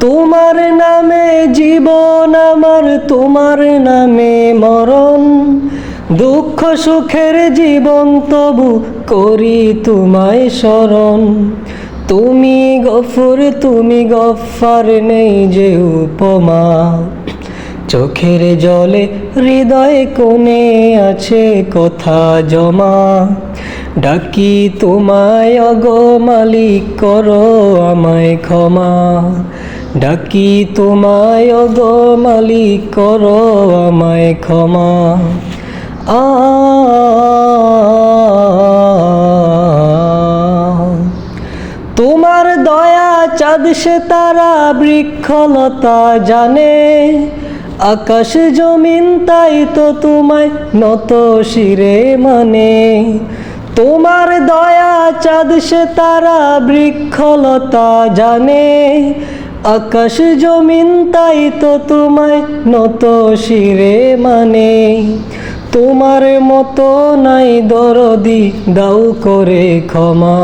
তোমার নামে জীবন আমার, তোমার নামে মরণ। দুঃখ সুখের জীবন তবু করি তোমায় স্মরণ। তুমি গফুর, তুমি গফার নেই যে উপমা। চোখের জলে হৃদয় কোণে আছে কথা জমা। ডাকি তোমায়, অগ মালিক, করো আমায় ক্ষমা। ডাকি তোমায়, অগ মালিক, করো আমায় ক্ষমা। আ তোমার দয়া চাঁদ সে তারা বৃক্ষলতা জানে। আকাশ জমিন তাই তো তোমায় নত শিরে মানে। তোমার দয়া চাঁদ সে তারা বৃক্ষলতা জানে। আকাশ জমিন তাই তো তোমায় নত শিরে মানে। তোমার মতো নাই দরদি দাও করে ক্ষমা।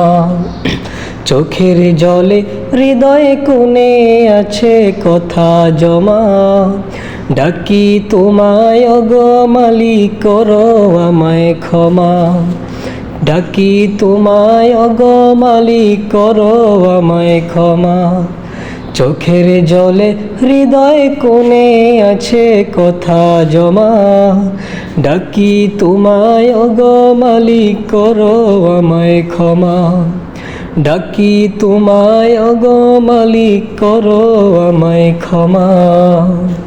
চোখের জলে হৃদয় কোণে আছে কথা জমা। ডাকি তোমায় অগ মালিক, করো আমায় ক্ষমা। ডাকি তোমায়, অগ মালিক, করো আমায় ক্ষমা। চোখের জলে হৃদয় কোণে আছে কথা জমা। ডাকি তোমায়, অগ মালিক, করো আমায় ক্ষমা। ডাকি তোমায়, অগ মালিক, করো আমায় ক্ষমা।